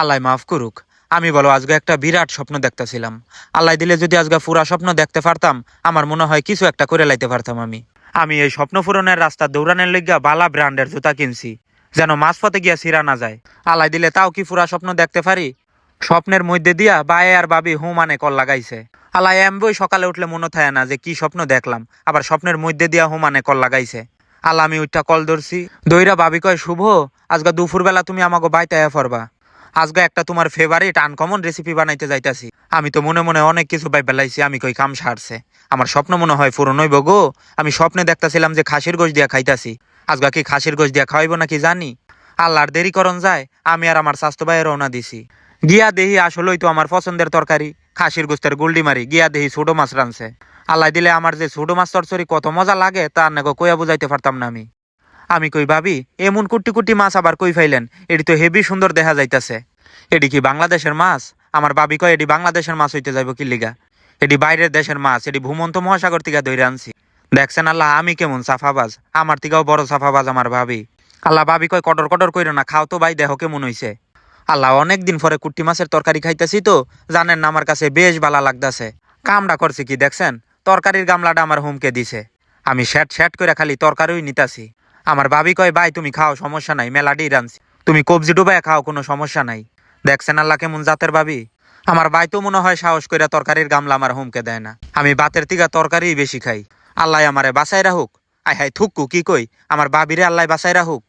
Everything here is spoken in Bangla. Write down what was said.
আল্লাহ মাফ করুক। আমি বলো, আজকে একটা বিরাট স্বপ্ন দেখতেছিলাম। আল্লাহ দিলে যদি আজকে পুরা স্বপ্ন দেখতে পারতাম, আমার মনে হয় কিছু একটা করে লাইতে পারতাম আমি। আমি এই স্বপ্ন পূরণের রাস্তা দৌড়ানোর লেগিয়া বালা ব্র্যান্ডের জুতা কিনছি, যেন মাঝপথে গিয়া সিরা না যায়। আল্লাহ দিলে তাও কি পুরা স্বপ্ন দেখতে পারি? স্বপ্নের মধ্যে দিয়া বায়ে আর বাবি হু মানে কল লাগাইছে। আল্লাহ এমবই সকালে উঠলে মনে থাকে না যে কি স্বপ্ন দেখলাম, আবার স্বপ্নের মধ্যে দিয়া হু মানে কল লাগাইছে। আল্লাহ আমি ওইটা কল ধরছি, দইরা বাবি কয়, শুভ, আজকে দুপুরবেলা তুমি আমাকে বাইতে ফরবা আজকে একটা তোমার ফেভারিট আনকমন রেসিপি বানাইতে যাইতাছি। আমি তো মনে মনে অনেক কিছু বাই বেলাইছি, আমি কই কাম সারছে। আমার স্বপ্ন মনে হয় পূরণ হইব গো। আমি স্বপ্নে দেখতাছিলাম যে খাসির গোশ দিয়া খাইতাছি। আজকে কি খাসির গোশ দিয়া খাওয়াইব নাকি জানি? আল্লাহর দেরি করন যায়, আমি আর আমার স্বাস্থ্য ভাইয়ের রওনা দিছি। গিয়া দেহি আসলেই তো আমার পছন্দের তরকারি, খাসির গোস্তের গুলডি মারি, গিয়া দেহি ছোটো মাছ রানছে আল্লাহ দিলে আমার যে ছোটো মাছ তরচরি কত মজা লাগে, তা নাগো কইয়া বুঝাইতে পারতাম না আমি। আমি কই, ভাবি, এমন কুটি কুটি মাছ আবার কই ফাইলেন? এটি তো হেভি সুন্দর দেখা যাইতাছে। এটি কি বাংলাদেশের মাছ? আমার বাবি কয়, এটি বাংলাদেশের মাছ হইতে যাইব কি লিগা? এটি বাইরের দেশের মাছ, এটি ভূমন্ত মহাসাগর থেকে ধরে আনছি। দেখছেন আল্লাহ, আমি কেমন সাফাবাজ আমার থেকেও বড় সাফাবাজ আমার ভাবি। আল্লাহ ভাবি কয়, কটর কটর কইরো না, খাও তো ভাই দেহ কেমন হইছে। আল্লাহ অনেক দিন পরে কুট্টি মাছের তরকারি খাইতেছি তো, জানেন না আমার কাছে বেশ ভালো লাগতাছে। কামটা করছি কি, দেখছেন? তরকারির গামলাটা আমার হুমকে দিছে। আমি শ্যাট শ্যাট করে খালি তরকারিই নিতাছি। আমার ভাবি কয়, ভাই, তুমি খাও, সমস্যা নাই মেলাডি রানছি তুমি কবজি ডুবাই খাও, কোনো সমস্যা নাই। দেখছেন আল্লাহ কেমন জাতের ভাবি? আমার ভাই তো মনে হয় সাহস করে তরকারির গামলা আমার হুমকে দেয় না। আমি বাতের তিগা তরকারি বেশি খাই। আল্লাহ আমারে বাসায় রাহুক আয় হাই থুকু, কি কই? আমার বাবিরে আল্লাহ বাসায় রাহুক